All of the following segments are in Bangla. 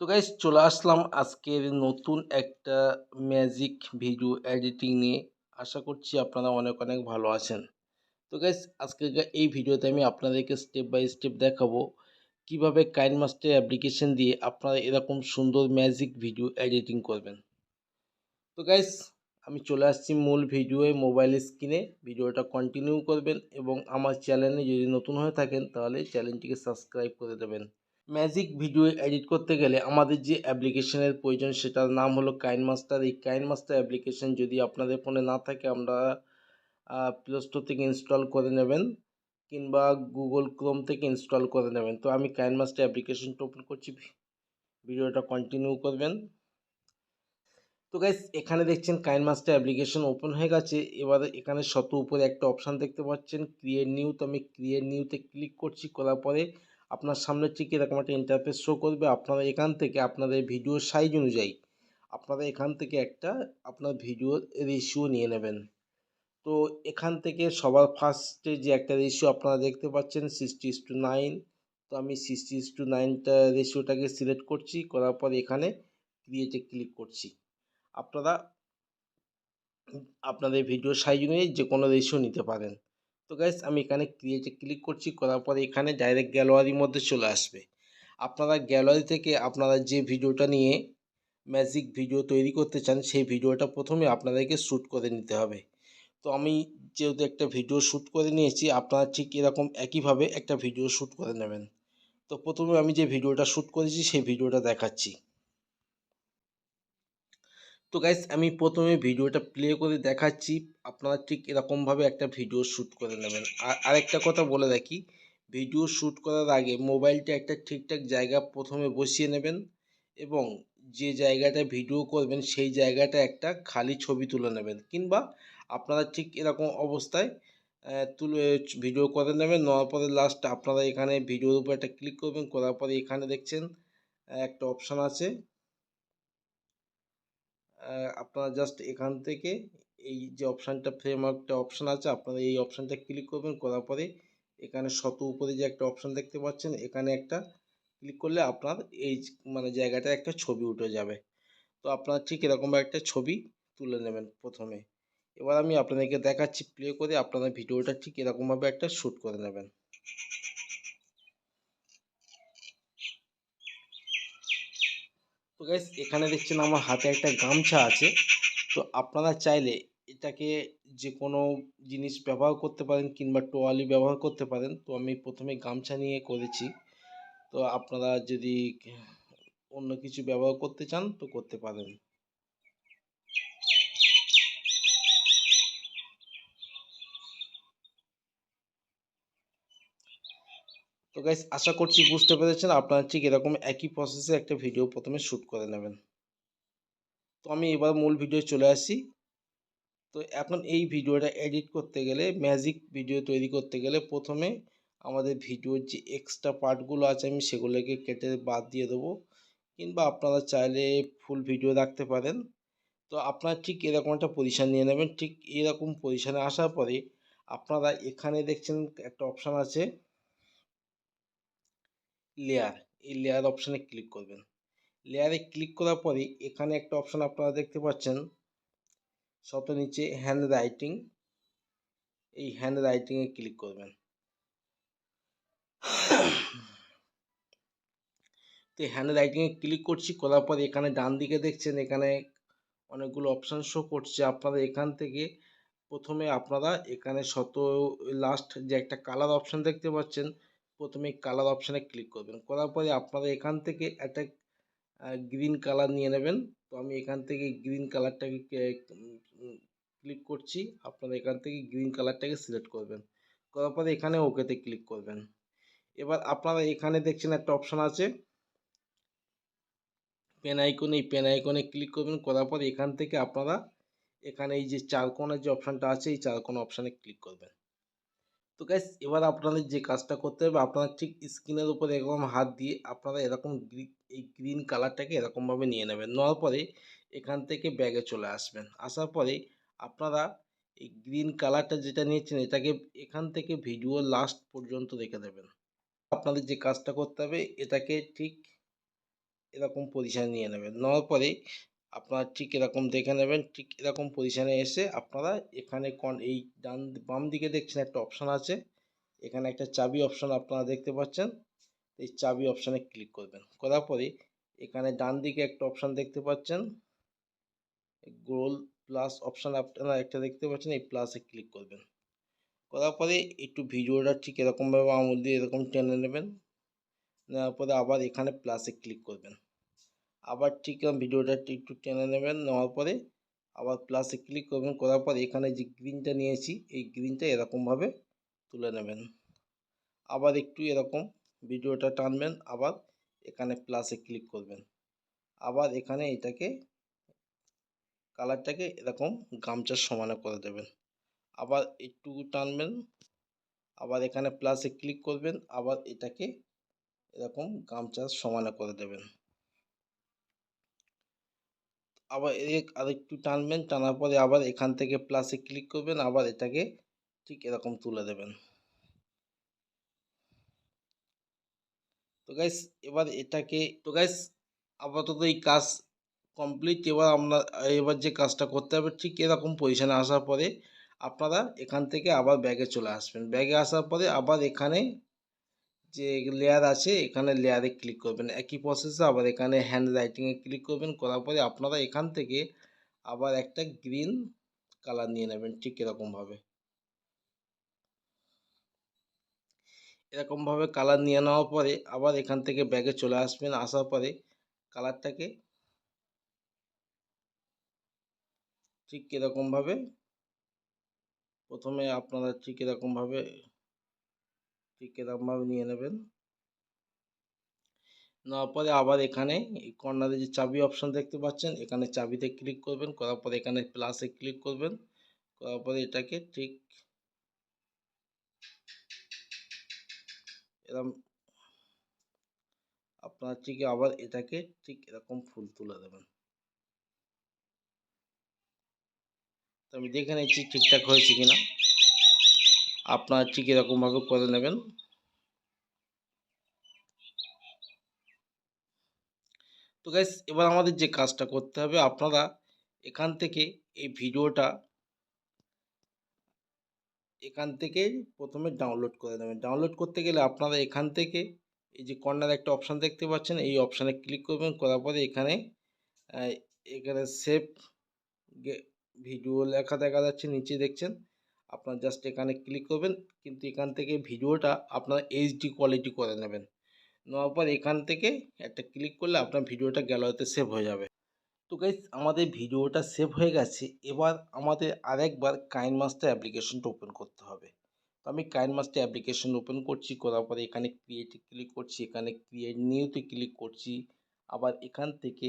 তো গাইস চলে আসলাম আজকের নতুন একটা ম্যাজিক ভিডিও এডিটিং নিয়ে। আশা করছি আপনারা অনেক অনেক ভালো আছেন। তো গাইস আজকে এই ভিডিওতে আমি আপনাদেরকে স্টেপ বাই স্টেপ দেখাবো কীভাবে কাইন মাস্টার অ্যাপ্লিকেশন দিয়ে আপনারা এরকম সুন্দর ম্যাজিক ভিডিও এডিটিং করবেন। তো গাইজ আমি চলে আসছি মূল ভিডিওয়ে মোবাইল স্ক্রিনে ভিডিওটা কন্টিনিউ করবেন এবং আমার চ্যানেলে যদি নতুন হয়ে থাকেন, তাহলে চ্যানেলটিকে সাবস্ক্রাইব করে দেবেন। ম্যাজিক ভিডিও এডিট করতে গেলে আমাদের যে অ্যাপ্লিকেশনের প্রয়োজন সেটার নাম হলো কাইন মাস্টার এই কাইন মাস্টার অ্যাপ্লিকেশন যদি আপনাদের ফোনে না থাকে, আমরা প্লে স্টোর থেকে ইনস্টল করে নেবেন কিংবা গুগল ক্রোম থেকে ইনস্টল করে নেবেন। তো আমি কাইন মাস্টার অ্যাপ্লিকেশনটা ওপেন করছি। ভিডিওটা কন্টিনিউ করবেন। তো গাইস এখানে দেখছেন কাইন মাস্টার অ্যাপ্লিকেশন ওপেন হয়ে গেছে। এবার এখানে শত উপরে একটা অপশান দেখতে পাচ্ছেন। ক্রিয়েট নিউ তো আমি ক্রিয়েট নিউতে ক্লিক করছি। করার পরে আপনার সামনে ঠিক এরকম একটা ইন্টারফেস শো করবে। আপনারা এখান থেকে আপনাদের ভিডিও সাইজ অনুযায়ী আপনারা এখান থেকে একটা আপনার ভিডিও রেশিও নিয়ে নেবেন। তো এখান থেকে সবার ফার্স্টে যে একটা রেশিও আপনারা দেখতে পাচ্ছেন সিক্সটি টু নাইন তো আমি সিক্সটি টু নাইনটা রেশিওটাকে সিলেক্ট করছি, করার পর এখানে ক্রিয়েটে ক্লিক করছি। আপনারা আপনাদের ভিডিও সাইজ অনুযায়ী যে কোনো রেশিও নিতে পারেন। তো গাইস আমি এখানে ক্রিয়েটে ক্লিক করছি, করার পরে এখানে ডাইরেক্ট গ্যালারির মধ্যে চলে আসবে। আপনারা গ্যালারি থেকে আপনারা যে ভিডিওটা নিয়ে ম্যাজিক ভিডিও তৈরি করতে চান, সেই ভিডিওটা প্রথমে আপনাদেরকে শ্যুট করে নিতে হবে। তো আমি যেহেতু একটা ভিডিও শ্যুট করে নিয়েছি, আপনারা ঠিক এরকম একইভাবে একটা ভিডিও শ্যুট করে নেবেন। তো প্রথমে আমি যে ভিডিওটা শ্যুট করেছি, সেই ভিডিওটা দেখাচ্ছি। তো গাইস আমি প্রথমে ভিডিওটা প্লে করে দেখাচ্ছি। আপনারা ঠিক এরকমভাবে একটা ভিডিও শ্যুট করে নেবেন। আর আরেকটা কথা বলে রাখি ভিডিও শ্যুট করার আগে মোবাইলটা একটা ঠিকঠাক জায়গা প্রথমে বসিয়ে নেবেন এবং যে জায়গাটা ভিডিও করবেন, সেই জায়গাটা একটা খালি ছবি তুলে নেবেন কিংবা আপনারা ঠিক এরকম অবস্থায় তুলে ভিডিও করে নেবেন। নেওয়ার পরে লাস্ট আপনারা এখানে ভিডিওর উপর একটা ক্লিক করবেন। করার পরে এখানে দেখছেন একটা অপশান আছে। আপনারা জাস্ট এখান থেকে এই যে অপশানটা ফ্রেম একটা অপশান আছে, আপনারা এই অপশানটা ক্লিক করবেন, করার পরে এখানে শত উপরে যে একটা অপশান দেখতে পাচ্ছেন, এখানে একটা ক্লিক করলে আপনার এই মানে জায়গাটা একটা ছবি উঠে যাবে। তো আপনারা ঠিক এরকম একটা ছবি তুলে নেবেন প্রথমে। এবার আমি আপনাদেরকে দেখাচ্ছি প্লে করে আপনারা ভিডিওটা ঠিক এরকমভাবে একটা শ্যুট করে নেবেন। তো গাইস এখানে দেখছেন আমার হাতে একটা গামছা আছে। তো আপনারা চাইলে এটাকে যে কোনো জিনিস ব্যবহার করতে পারেন কিংবা টোয়ালি ব্যবহার করতে পারেন। তো আমি প্রথমে গামছা নিয়ে করেছি। তো আপনারা যদি অন্য কিছু ব্যবহার করতে চান তো করতে পারেন। তো গাইস আশা করছি বুঝতে পেরেছেন। আপনারা ঠিক এরকম একই প্রসেসে একটা ভিডিও প্রথমে শ্যুট করে নেবেন। তো আমি এবার মূল ভিডিও চলে আসি। তো এখন এই ভিডিওটা এডিট করতে গেলে ম্যাজিক ভিডিও তৈরি করতে গেলে প্রথমে আমাদের ভিডিওর যে এক্সট্রা পার্টগুলো আছে, আমি সেগুলোকে কেটে বাদ দিয়ে দেবো। কিংবা আপনারা চাইলে ফুল ভিডিও রাখতে পারেন। তো আপনারা ঠিক এরকম একটা পজিশান নিয়ে নেবেন। ঠিক এরকম পজিশানে আসার পরে আপনারা এখানে দেখছেন একটা অপশান আছে। লেয়ার এই লেয়ার অপশানে ক্লিক করবেন। লেয়ারে ক্লিক করার পরে এখানে একটা অপশান আপনারা দেখতে পাচ্ছেন। শত নিচে হ্যান্ড রাইটিং এই হ্যান্ড রাইটিংয়ে ক্লিক করবেন। তো হ্যান্ড রাইটিংয়ে ক্লিক করছি, করার পরে এখানে ডান দিকে দেখছেন, এখানে অনেকগুলো অপশান শো করছে। আপনারা এখান থেকে প্রথমে আপনারা এখানে শত লাস্ট যে একটা কালার অপশান দেখতে পাচ্ছেন প্রথমে কালার অপশানে ক্লিক করবেন। করার পরে আপনারা এখান থেকে একটা গ্রিন কালার নিয়ে নেবেন। তো আমি এখান থেকে গ্রিন কালারটাকে ক্লিক করছি। আপনারা এখান থেকে গ্রিন কালারটাকে সিলেক্ট করবেন। করার পরে এখানে ওকেতে ক্লিক করবেন। এবার আপনারা এখানে দেখছেন একটা অপশান আছে। পেন আইকনে এই পেন আইকনে ক্লিক করবেন। করার পর এখান থেকে আপনারা এখানে এই যে চার কোণের যে অপশানটা আছে, এই চার কোণ অপশানে ক্লিক করবেন। তো গাইস এবার আপনাদের যে কাজটা করতে হবে, আপনারা ঠিক স্ক্রিনের উপরে এরকম হাত দিয়ে আপনারা এরকম এই গ্রিন কালারটাকে এরকমভাবে নিয়ে নেবেন। নেওয়ার পরে এখান থেকে ব্যাগে চলে আসবেন। আসার পরে আপনারা এই গ্রিন কালারটা যেটা নিয়েছেন, এটাকে এখান থেকে ভিডিও লাস্ট পর্যন্ত রেখে দেবেন। আপনাদের যে কাজটা করতে হবে, এটাকে ঠিক এরকম পজিশানে নিয়ে নেবেন। নেওয়ার পরে আপনারা ঠিক এরকম দেখে নেবেন, ঠিক এরকম পজিশানে এসে আপনারা এখানে কন এই ডান, বাম দিকে দেখছেন একটা অপশান আছে। এখানে একটা চাবি অপশান আপনারা দেখতে পাচ্ছেন। এই চাবি অপশানে ক্লিক করবেন। করার পরে এখানে ডান দিকে একটা অপশান দেখতে পাচ্ছেন। গোল প্লাস অপশান আপনারা একটা দেখতে পাচ্ছেন, এই প্লাসে ক্লিক করবেন। করার পরে একটু ভিডিওটা ঠিক এরকমভাবে আঙুল দিয়ে এরকম টেনে নেবেন। নেওয়ার পরে আবার এখানে প্লাসে ক্লিক করবেন। আবার ঠিক ভিডিওটা একটু টেনে নেবেন, নেওয়ার পরে আবার প্লাসে ক্লিক করবেন, করার পর এখানে যে গ্রিনটা নিয়েছি, এই গ্রিনটা এরকমভাবে তুলে নেবেন। আবার একটু এরকম ভিডিওটা টানবেন, আবার এখানে প্লাসে ক্লিক করবেন। আবার এখানে এটাকে কালারটাকে এরকম গামছার সমানে করে দেবেন। আবার একটু টানবেন, আবার এখানে প্লাসে ক্লিক করবেন, আবার এটাকে এরকম গামছার সমানে করে দেবেন। আবার আরেকটু টানবেন, টানার পরে আবার এখান থেকে প্লাসে ক্লিক করবেন, আবার এটাকে ঠিক এরকম তুলে দেবেন। তো গাইস এবার এটাকে, তো গাইস আপাতত এই কাজ কমপ্লিট এবার আমরা, এবার যে কাজটা করতে হবে ঠিক এরকম পজিশানে আসার পরে আপনারা এখান থেকে আবার ব্যাগে চলে আসবেন। ব্যাগে আসার পরে আবার এখানে যে লেয়ার আছে, এখানে লেয়ারে ক্লিক করবেন। একই প্রসেসে আবার এখানে হ্যান্ড রাইটিংয়ে ক্লিক করবেন, করার পরে আপনারা এখান থেকে আবার একটা গ্রিন কালার নিয়ে নেবেন, ঠিক এরকমভাবে। এরকমভাবে কালার নিয়ে নেওয়ার পরে আবার এখান থেকে ব্যাগে চলে আসবেন, আসার পরে কালারটাকে ঠিক এরকমভাবে প্রথমে আপনারা ঠিক এরকমভাবে ঠিক এরকমভাবে নিয়ে নেবেন। নেওয়ার পরে আবার এখানে এই কর্নারে যে চাবি অপশান দেখতে পাচ্ছেন, এখানে চাবিতে ক্লিক করবেন, করার পরে এখানে প্লাসে ক্লিক করবেন। করার পরে এটাকে ঠিক এরকম আপনার ঠিক আবার এটাকে ঠিক এরকম ফুল তুলে দেবেন। তো আমি দেখে নিচ্ছি ঠিকঠাক হয়েছে কিনা। আপনার ঠিক এরকমভাবে করে নেবেন। তো গাইস এবার আমাদের যে কাজটা করতে হবে, আপনারা এখান থেকে এই ভিডিওটা এখান থেকে প্রথমে ডাউনলোড করে নেবেন। ডাউনলোড করতে গেলে আপনারা এখান থেকে এই যে কর্নার একটা অপশান দেখতে পাচ্ছেন, এই অপশানে ক্লিক করবেন, করার পরে এখানে এখানে সেভ ভিডিও লেখা দেখা যাচ্ছে, নিচে দেখছেন। আপনার জাস্ট এখানে ক্লিক করবেন, কিন্তু এখান থেকে ভিডিওটা আপনার এইচডি কোয়ালিটি করে নেবেন। নেওয়ার পর এখান থেকে একটা ক্লিক করলে আপনার ভিডিওটা গ্যালারিতে সেভ হয়ে যাবে। তো গাইজ আমাদের ভিডিওটা সেভ হয়ে গেছে। এবার আমাদের আরেকবার কাইন মাস্টার অ্যাপ্লিকেশনটা ওপেন করতে হবে। তো আমি কাইন মাস্টার অ্যাপ্লিকেশন ওপেন করছি, করার পরে এখানে ক্রিয়েটে ক্লিক করছি, এখানে ক্রিয়েট নিউতে ক্লিক করছি। আবার এখান থেকে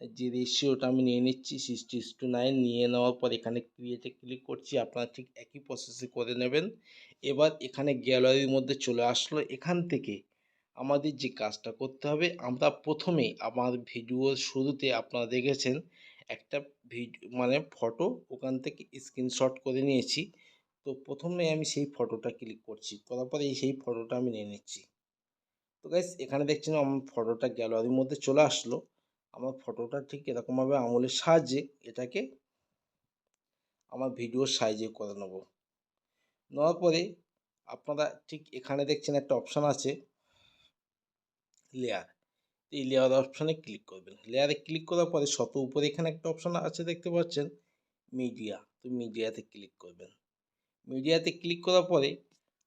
যে রেশিওটা আমি নিয়ে নিচ্ছি সিক্সটি টু নাইন নিয়ে নেওয়ার পর এখানে ক্রিয়েটে ক্লিক করছি, আপনারা ঠিক একই প্রসেসে করে নেবেন। এবার এখানে গ্যালারির মধ্যে চলে আসলো, এখান থেকে আমাদের যে কাজটা করতে হবে, আমরা প্রথমে আমার ভিডিওর শুরুতে আপনারা দেখেছেন, একটা ভিডিও মানে ফটো ওখান থেকে স্ক্রিনশট করে নিয়েছি। তো প্রথমে আমি সেই ফটোটা ক্লিক করছি, করার পরে সেই ফটোটা আমি নিয়ে নিচ্ছি। তো গাইস এখানে দেখছেন আমার ফটোটা গ্যালারির মধ্যে চলে আসলো। আমার ফটোটা ঠিক এরকমভাবে আঙুলের সাহায্যে এটাকে আমার ভিডিওর সাইজে করে নেব। নেওয়ার পরে আপনারা ঠিক এখানে দেখছেন একটা অপশান আছে লেয়ার এই লেয়ার অপশানে ক্লিক করবেন। লেয়ারে ক্লিক করার পরে শত উপরে এখানে একটা অপশান আছে দেখতে পাচ্ছেন মিডিয়া তো মিডিয়াতে ক্লিক করবেন। মিডিয়াতে ক্লিক করার পরে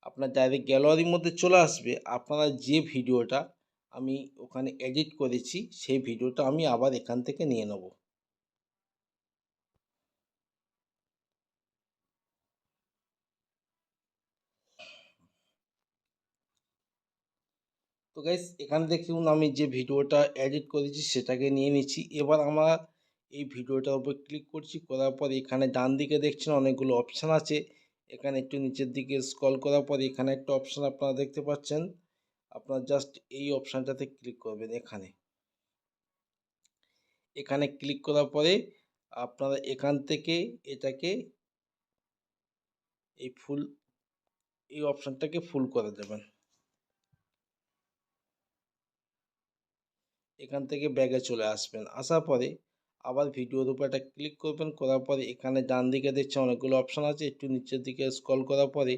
আপনার ডাইরেক্ট গ্যালারির মধ্যে চলে আসবে। আপনারা যে ভিডিওটা আমি ওখানে এডিট করেছি, সেই ভিডিওটা আমি আবার এখান থেকে নিয়ে নেব। তো গাইস এখানে দেখুন আমি যে ভিডিওটা এডিট করেছি, সেটাকে নিয়ে নিচ্ছি। এবার আমরা এই ভিডিওটার উপর ক্লিক করছি, করার পর এখানে ডান দিকে দেখছেন অনেকগুলো অপশান আছে। এখানে একটু নিচের দিকে স্ক্রল করার পর এখানে একটা অপশান আপনারা দেখতে পাচ্ছেন। আপনারা জাস্ট এই অপশানটাতে ক্লিক করবেন এখানে। এখানে ক্লিক করার পরে আপনারা এখান থেকে এটাকে এই ফুল এই অপশানটাকে ফুল করে দেবেন। এখান থেকে ব্যাগে চলে আসবেন। আসার পরে আবার ভিডিওর উপর একটা ক্লিক করবেন। করার পরে এখানে ডান দিকে দেখছেন অনেকগুলো অপশান আছে। একটু নিচের দিকে স্ক্রল করার পরে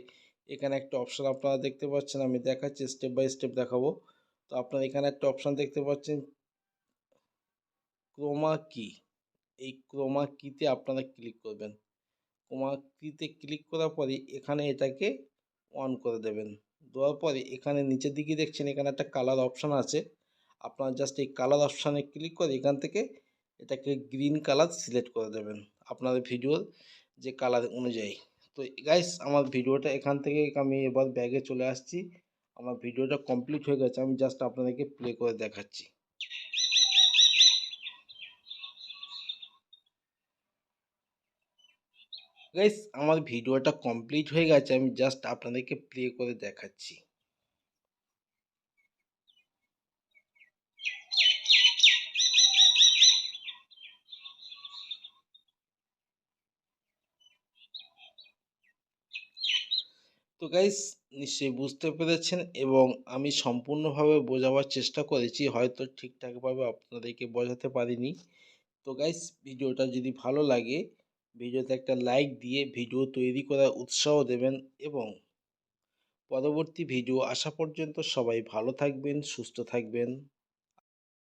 এখানে একটা অপশান আপনারা দেখতে পাচ্ছেন, আমি দেখাচ্ছি স্টেপ বাই স্টেপ দেখাবো। তো আপনারা এখানে একটা অপশান দেখতে পাচ্ছেন ক্রোমা কি এই ক্রোমা কিতে আপনারা ক্লিক করবেন। ক্রোমা কিতে ক্লিক করার পরে এখানে এটাকে অন করে দেবেন। দেওয়ার পরে এখানে নিচের দিকে দেখছেন, এখানে একটা কালার অপশান আছে। আপনারা জাস্ট এই কালার অপশানে ক্লিক করে এখান থেকে এটাকে গ্রিন কালার সিলেক্ট করে দেবেন। আপনাদের ভিডিওর যে কালার অনুযায়ী। তো গাইস আমার ভিডিওটা এখান থেকে আমি এবার ব্যাগে চলে আসছি। আমার ভিডিওটা কমপ্লিট হয়ে গেছে, আমি জাস্ট আপনাদেরকে প্লে করে দেখাচ্ছি। গাইস আমার ভিডিওটা কমপ্লিট হয়ে গেছে, আমি জাস্ট আপনাদেরকে প্লে করে দেখাচ্ছি। তো গাইস নিশ্চয়ই বুঝতে পেরেছেন এবং আমি সম্পূর্ণভাবে বোঝাবার চেষ্টা করেছি, হয়তো ঠিকঠাকভাবে আপনাদেরকে বোঝাতে পারিনি। তো গাইস ভিডিওটা যদি ভালো লাগে, ভিডিওতে একটা লাইক দিয়ে ভিডিও তৈরি করার উৎসাহ দেবেন এবং পরবর্তী ভিডিও আসা পর্যন্ত সবাই ভালো থাকবেন, সুস্থ থাকবেন।